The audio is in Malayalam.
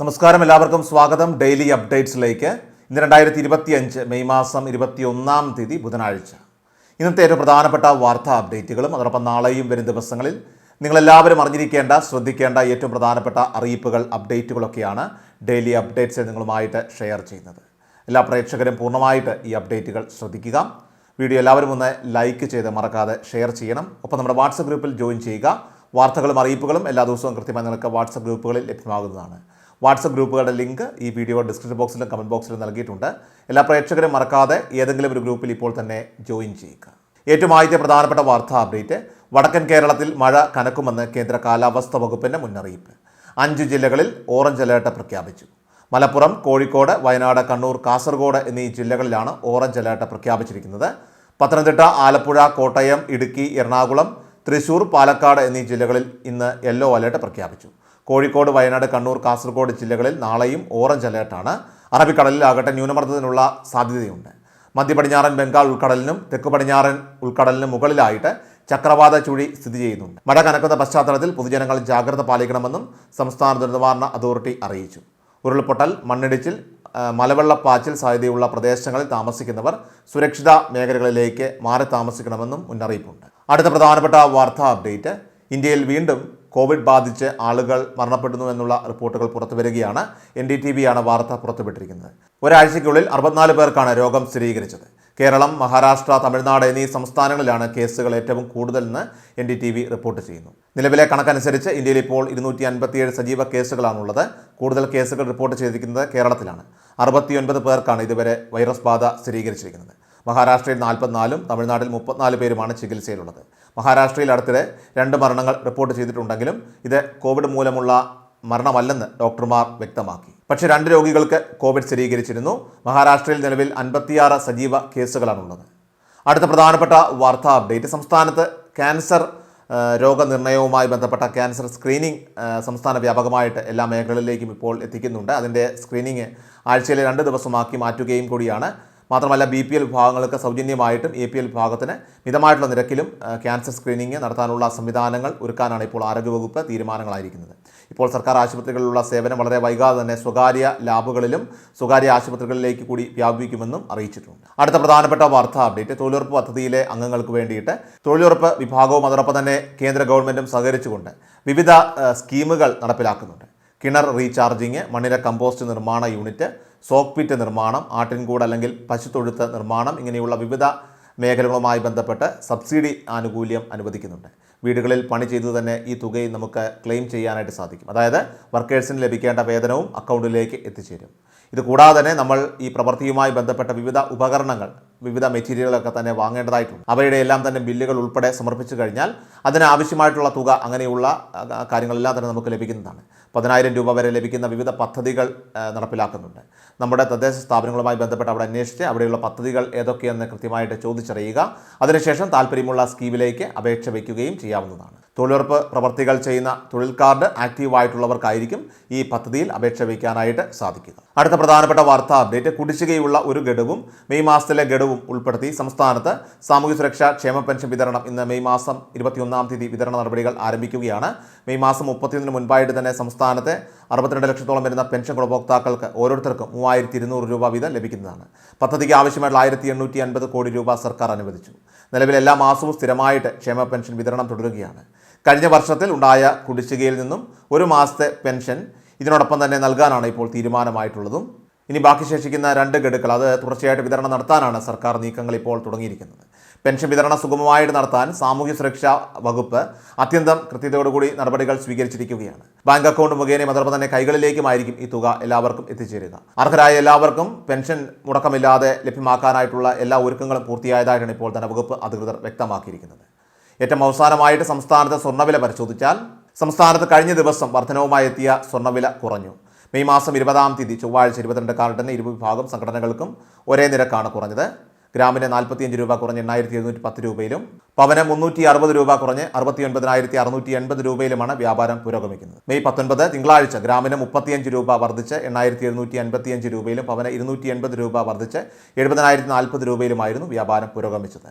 നമസ്കാരം എല്ലാവർക്കും സ്വാഗതം. ഡെയിലി അപ്ഡേറ്റ്സിലേക്ക്. ഇന്ന് രണ്ടായിരത്തി ഇരുപത്തി അഞ്ച് മെയ് മാസം ഇരുപത്തി ഒന്നാം തീയതി ബുധനാഴ്ച. ഇന്നത്തെ ഏറ്റവും പ്രധാനപ്പെട്ട വാർത്താ അപ്ഡേറ്റുകളും അതോടൊപ്പം നാളെയും വരും ദിവസങ്ങളിൽ നിങ്ങളെല്ലാവരും അറിഞ്ഞിരിക്കേണ്ട ശ്രദ്ധിക്കേണ്ട ഏറ്റവും പ്രധാനപ്പെട്ട അറിയിപ്പുകൾ അപ്ഡേറ്റുകളൊക്കെയാണ് ഡെയിലി അപ്ഡേറ്റ്സ് നിങ്ങളുമായിട്ട് ഷെയർ ചെയ്യുന്നത്. എല്ലാ പ്രേക്ഷകരും പൂർണമായിട്ട് ഈ അപ്ഡേറ്റുകൾ ശ്രദ്ധിക്കുക. വീഡിയോ എല്ലാവരും ഒന്ന് ലൈക്ക് ചെയ്ത് മറക്കാതെ ഷെയർ ചെയ്യണം. ഒപ്പം നമ്മുടെ വാട്സപ്പ് ഗ്രൂപ്പിൽ ജോയിൻ ചെയ്യുക. വാർത്തകളും അറിയിപ്പുകളും എല്ലാ ദിവസവും കൃത്യമായി നിങ്ങൾക്ക് വാട്സപ്പ് ഗ്രൂപ്പുകളിൽ ലഭ്യമാകുന്നതാണ്. വാട്സപ്പ് ഗ്രൂപ്പുകളുടെ ലിങ്ക് ഈ വീഡിയോ ഡിസ്ക്രിപ്ഷൻ ബോക്സിലും കമന്റ് ബോക്സിലും നൽകിയിട്ടുണ്ട്. എല്ലാ പ്രേക്ഷകരും മറക്കാതെ ഏതെങ്കിലും ഒരു ഗ്രൂപ്പിൽ ഇപ്പോൾ തന്നെ ജോയിൻ ചെയ്യുക. ഏറ്റവും ആദ്യത്തെ പ്രധാനപ്പെട്ട വാർത്താ അപ്ഡേറ്റ് വടക്കൻ കേരളത്തിൽ മഴ കനക്കുമെന്ന് കേന്ദ്ര കാലാവസ്ഥാ വകുപ്പിന്റെ മുന്നറിയിപ്പ്. അഞ്ച് ജില്ലകളിൽ ഓറഞ്ച് അലേർട്ട് പ്രഖ്യാപിച്ചു. മലപ്പുറം കോഴിക്കോട് വയനാട് കണ്ണൂർ കാസർഗോഡ് എന്നീ ജില്ലകളിലാണ് ഓറഞ്ച് അലേർട്ട് പ്രഖ്യാപിച്ചിരിക്കുന്നത്. പത്തനംതിട്ട ആലപ്പുഴ കോട്ടയം ഇടുക്കി എറണാകുളം തൃശൂർ പാലക്കാട് എന്നീ ജില്ലകളിൽ ഇന്ന് യെല്ലോ അലേർട്ട് പ്രഖ്യാപിച്ചു. കോഴിക്കോട് വയനാട് കണ്ണൂർ കാസർഗോഡ് ജില്ലകളിൽ നാളെയും ഓറഞ്ച് അലേർട്ടാണ്. അറബിക്കടലിലാകട്ടെ ന്യൂനമർദ്ദത്തിനുള്ള സാധ്യതയുണ്ട്. മധ്യ പടിഞ്ഞാറൻ ബംഗാൾ ഉൾക്കടലിനും തെക്ക് പടിഞ്ഞാറൻ ഉൾക്കടലിനും മുകളിലായിട്ട് ചക്രവാത ചുഴി സ്ഥിതി ചെയ്യുന്നുണ്ട്. മഴ കനക്കുന്ന പശ്ചാത്തലത്തിൽ പൊതുജനങ്ങൾ ജാഗ്രത പാലിക്കണമെന്നും സംസ്ഥാന ദുരന്തനിവാരണ അതോറിറ്റി അറിയിച്ചു. ഉരുൾപൊട്ടൽ മണ്ണിടിച്ചിൽ മലവെള്ളപ്പാച്ചിൽ സാധ്യതയുള്ള പ്രദേശങ്ങളിൽ താമസിക്കുന്നവർ സുരക്ഷിത മേഖലകളിലേക്ക് മാറി താമസിക്കണമെന്നും മുന്നറിയിപ്പുണ്ട്. അടുത്ത പ്രധാനപ്പെട്ട വാർത്താ അപ്ഡേറ്റ്. ഇന്ത്യയിൽ വീണ്ടും കോവിഡ് ബാധിച്ച് ആളുകൾ മരണപ്പെടുന്നു എന്നുള്ള റിപ്പോർട്ടുകൾ പുറത്തു വരികയാണ്. എൻ ഡി ടി വിയാണ് വാർത്ത പുറത്തുവിട്ടിരിക്കുന്നത്. ഒരാഴ്ചയ്ക്കുള്ളിൽ അറുപത്തിനാല് പേർക്കാണ് രോഗം സ്ഥിരീകരിച്ചത്. കേരളം മഹാരാഷ്ട്ര തമിഴ്നാട് എന്നീ സംസ്ഥാനങ്ങളിലാണ് കേസുകൾ ഏറ്റവും കൂടുതലെന്ന് N D T V report ചെയ്യുന്നു. നിലവിലെ കണക്കനുസരിച്ച് ഇന്ത്യയിൽ ഇപ്പോൾ ഇരുന്നൂറ്റി അൻപത്തിയേഴ് സജീവ കേസുകളാണുള്ളത്. കൂടുതൽ കേസുകൾ റിപ്പോർട്ട് ചെയ്തിരിക്കുന്നത് കേരളത്തിലാണ്. അറുപത്തിയൊൻപത് പേർക്കാണ് ഇതുവരെ വൈറസ് ബാധ സ്ഥിരീകരിച്ചിരിക്കുന്നത്. മഹാരാഷ്ട്രയിൽ നാൽപ്പത്തിനാലും തമിഴ്നാട്ടിൽ മുപ്പത്തിനാല് പേരുമാണ് ചികിത്സയിലുള്ളത്. മഹാരാഷ്ട്രയിൽ അടുത്തിടെ രണ്ട് മരണങ്ങൾ റിപ്പോർട്ട് ചെയ്തിട്ടുണ്ടെങ്കിലും ഇത് കോവിഡ് മൂലമുള്ള മരണമല്ലെന്ന് ഡോക്ടർമാർ വ്യക്തമാക്കി. പക്ഷേ രണ്ട് രോഗികൾക്ക് കോവിഡ് സ്ഥിരീകരിച്ചിരുന്നു. മഹാരാഷ്ട്രയിൽ നിലവിൽ അൻപത്തിയാറ് സജീവ കേസുകളാണുള്ളത്. അടുത്ത പ്രധാനപ്പെട്ട വാർത്താ അപ്ഡേറ്റ്. സംസ്ഥാനത്ത് ക്യാൻസർ രോഗനിർണയവുമായി ബന്ധപ്പെട്ട ക്യാൻസർ സ്ക്രീനിംഗ് സംസ്ഥാന വ്യാപകമായിട്ട് എല്ലാ മേഖലകളിലേക്കും ഇപ്പോൾ എത്തിക്കുന്നുണ്ട്. അതിന്റെ സ്ക്രീനിങ് ആഴ്ചയിലെ രണ്ട് ദിവസമാക്കി മാറ്റുകയും കൂടിയാണ്. മാത്രമല്ല ബി പി എൽ വിഭാഗങ്ങൾക്ക് സൗജന്യമായിട്ടും എ പി എൽ വിഭാഗത്തിന് മിതമായിട്ടുള്ള നിരക്കിലും ക്യാൻസർ സ്ക്രീനിങ് നടത്താനുള്ള സംവിധാനങ്ങൾ ഒരുക്കാനാണ് ഇപ്പോൾ ആരോഗ്യവകുപ്പ് തീരുമാനങ്ങളായിരിക്കുന്നത്. ഇപ്പോൾ സർക്കാർ ആശുപത്രികളിലുള്ള സേവനം വളരെ വൈകാതെ തന്നെ സ്വകാര്യ ലാബുകളിലും സ്വകാര്യ ആശുപത്രികളിലേക്ക് കൂടി വ്യാപിപ്പിക്കുമെന്നും അറിയിച്ചിട്ടുണ്ട്. അടുത്ത പ്രധാനപ്പെട്ട വാർത്താ അപ്ഡേറ്റ് തൊഴിലുറപ്പ് പദ്ധതിയിലെ അംഗങ്ങൾക്ക് വേണ്ടിയിട്ട് തൊഴിലുറപ്പ് വിഭാഗവും അതോടൊപ്പം തന്നെ കേന്ദ്ര ഗവൺമെന്റും സഹകരിച്ചുകൊണ്ട് വിവിധ സ്കീമുകൾ നടപ്പിലാക്കുന്നുണ്ട്. കിണർ റീചാർജിങ് മണ്ണിര കമ്പോസ്റ്റ് നിർമ്മാണ യൂണിറ്റ് സോക്ക് പിറ്റ് നിർമ്മാണം ആട്ടിൻകൂട് അല്ലെങ്കിൽ പശുത്തൊഴുത്ത് നിർമ്മാണം ഇങ്ങനെയുള്ള വിവിധ മേഖലകളുമായി ബന്ധപ്പെട്ട് സബ്സിഡി ആനുകൂല്യം അനുവദിക്കുന്നുണ്ട്. വീടുകളിൽ പണി ചെയ്തു തന്നെ ഈ തുകയും നമുക്ക് ക്ലെയിം ചെയ്യാനായിട്ട് സാധിക്കും. അതായത് വർക്കേഴ്സിന് ലഭിക്കേണ്ട വേതനവും അക്കൗണ്ടിലേക്ക് എത്തിച്ചേരും. ഇത് കൂടാതെ തന്നെ നമ്മൾ ഈ പ്രവൃത്തിയുമായി ബന്ധപ്പെട്ട വിവിധ ഉപകരണങ്ങൾ വിവിധ മെറ്റീരിയലുകളൊക്കെ തന്നെ വാങ്ങേണ്ടതായിട്ടുണ്ട്. അവയുടെ എല്ലാം തന്നെ ബില്ലുകൾ ഉൾപ്പെടെ സമർപ്പിച്ചു കഴിഞ്ഞാൽ അതിനാവശ്യമായിട്ടുള്ള തുക അങ്ങനെയുള്ള കാര്യങ്ങളെല്ലാം തന്നെ നമുക്ക് ലഭിക്കുന്നതാണ്. പതിനായിരം രൂപ വരെ ലഭിക്കുന്ന വിവിധ പദ്ധതികൾ നടപ്പിലാക്കുന്നുണ്ട്. നമ്മുടെ തദ്ദേശ സ്ഥാപനങ്ങളുമായി ബന്ധപ്പെട്ട് അവിടെ അന്വേഷിച്ച് അവിടെയുള്ള പദ്ധതികൾ ഏതൊക്കെയെന്ന് കൃത്യമായിട്ട് ചോദിച്ചറിയുക. അതിനുശേഷം താല്പര്യമുള്ള സ്കീമിലേക്ക് അപേക്ഷ വയ്ക്കുകയും ചെയ്യാവുന്നതാണ്. തൊഴിലുറപ്പ് പ്രവർത്തികൾ ചെയ്യുന്ന തൊഴിൽ കാർഡ് ആക്റ്റീവായിട്ടുള്ളവർക്കായിരിക്കും ഈ പദ്ധതിയിൽ അപേക്ഷ വയ്ക്കാനായിട്ട് സാധിക്കുക. അടുത്ത പ്രധാനപ്പെട്ട വാർത്താ അപ്ഡേറ്റ് കുടിശ്ശികയുള്ള ഒരു ഗഡുവും മെയ് മാസത്തിലെ ഗഡുവും ഉൾപ്പെടുത്തി സംസ്ഥാനത്ത് സാമൂഹ്യ സുരക്ഷാ ക്ഷേമ പെൻഷൻ വിതരണം ഇന്ന് മെയ് മാസം ഇരുപത്തിയൊന്നാം തീയതി വിതരണ നടപടികൾ ആരംഭിക്കുകയാണ്. മെയ് മാസം മുപ്പത്തിയൊന്നിന് മുൻപായിട്ട് തന്നെ സംസ്ഥാനത്തെ അറുപത്തിരണ്ട് ലക്ഷത്തോളം വരുന്ന പെൻഷൻ ഗുണഭോക്താക്കൾക്ക് ഓരോരുത്തർക്കും മൂവായിരത്തി ഇരുന്നൂറ് രൂപ വീതം ലഭിക്കുന്നതാണ്. പദ്ധതിക്ക് ആവശ്യമായിട്ടുള്ള ആയിരത്തി എണ്ണൂറ്റി അൻപത് കോടി രൂപ സർക്കാർ അനുവദിച്ചു. നിലവിൽ എല്ലാ മാസവും സ്ഥിരമായിട്ട് ക്ഷേമ പെൻഷൻ വിതരണം തുടരുകയാണ്. കഴിഞ്ഞ വർഷത്തിൽ ഉണ്ടായ കുടിശ്ശികയിൽ നിന്നും ഒരു മാസത്തെ പെൻഷൻ ഇതിനോടൊപ്പം തന്നെ നൽകാനാണ് ഇപ്പോൾ തീരുമാനമായിട്ടുള്ളതും. ഇനി ബാക്കി ശേഷിക്കുന്ന രണ്ട് ഗഡുക്കൾ അത് തുടർച്ചയായിട്ട് വിതരണം നടത്താനാണ് സർക്കാർ നീക്കങ്ങൾ ഇപ്പോൾ തുടങ്ങിയിരിക്കുന്നത്. പെൻഷൻ വിതരണം സുഗമമായിട്ട് നടത്താൻ സാമൂഹ്യ സുരക്ഷാ വകുപ്പ് അത്യന്തം കൃത്യതയോടുകൂടി നടപടികൾ സ്വീകരിച്ചിരിക്കുകയാണ്. ബാങ്ക് അക്കൗണ്ട് മുഖേന അതോടൊപ്പം തന്നെ കൈകളിലേക്കുമായിരിക്കും ഈ തുക എല്ലാവർക്കും എത്തിച്ചേരുക. അർഹരായ എല്ലാവർക്കും പെൻഷൻ മുടക്കമില്ലാതെ ലഭ്യമാക്കാനായിട്ടുള്ള എല്ലാ ഒരുക്കങ്ങളും പൂർത്തിയായതായിട്ടാണ് ഇപ്പോൾ തന്നെ വകുപ്പ് അധികൃതർ വ്യക്തമാക്കിയിരിക്കുന്നത്. ഏറ്റവും അവസാനമായിട്ട് സംസ്ഥാനത്ത് സ്വർണവില പരിശോധിച്ചാൽ സംസ്ഥാനത്ത് കഴിഞ്ഞ ദിവസം വർധനവുമായി എത്തിയ സ്വർണവില കുറഞ്ഞു. മെയ് മാസം ഇരുപതാം തീയതി ചൊവ്വാഴ്ച ഇരുപത്തിരണ്ട് കാലത്തിന് ഇരു വിഭാഗം സംഘടനകൾക്കും ഒരേ നിരക്കാണ് കുറഞ്ഞത്. ഗ്രാമിന് നാൽപ്പത്തിയഞ്ച് രൂപ കുറഞ്ഞ് എണ്ണായിരത്തി എഴുന്നൂറ്റി പത്ത് രൂപയിലും പവന് മുന്നൂറ്റി അറുപത് രൂപ കുറഞ്ഞ് അറുപത്തി ഒൻപതിനായിരത്തി അറുന്നൂറ്റി എൺപത് രൂപയിലുമാണ് വ്യാപാരം പുരോഗമിക്കുന്നത്. മെയ് പത്തൊൻപത് തിങ്കളാഴ്ച ഗ്രാമിന് മുപ്പത്തിയഞ്ച് രൂപ വർദ്ധിച്ച് എണ്ണായിരത്തി എഴുന്നൂറ്റി അൻപത്തിയഞ്ച് രൂപയിലും പവന് ഇരുന്നൂറ്റി എൺപത് രൂപ വർദ്ധിച്ച് എഴുപതിനായിരത്തി നാൽപ്പത് രൂപയിലുമായിരുന്നു വ്യാപാരം പുരോഗമിച്ചത്.